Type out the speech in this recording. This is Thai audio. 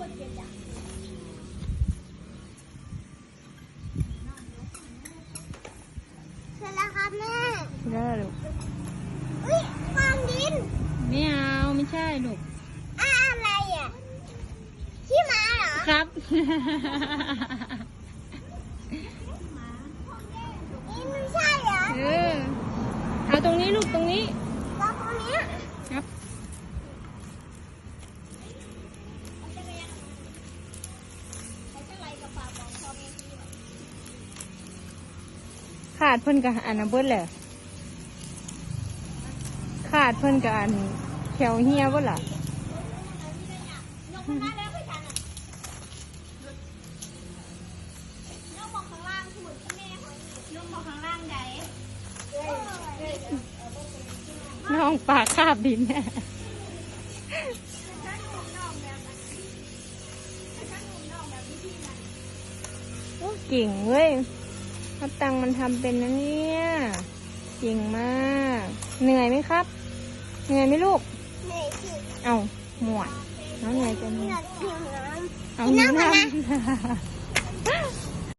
เสร็จแล้วครับแม่แล้วลูกอุ้ยฟองดิน ไม่เอาไม่ใช่ลูกอะอะไรอะขี้หมาเหรอครับ นี่ไม่ใช่เหรอ เออเอาตรงนี้ลูกตรงนี้ ขาดเพิ่นกับอันนะเบิดแหละขาดเพิ่นกับอันแขวเฮียเบิดล่ะยกมาแล้วพี่ฉันอะยกมาข้างล่างสุดแม่ของยกมาข้างล่างไหนน้องปลาคาบดินแน่โอ้เก่งเว้ย พับตังมันทำเป็นนะเนี่ยเก่งมาก เหนื่อยไหมครับ เหนื่อยไหมลูก เหนื่อยสิเอาหมวดน้องเหนื่อยจะเหเหนื่นื่ออยยหิวน้ำเอากินหิวน้ำก่อนนะน้ำ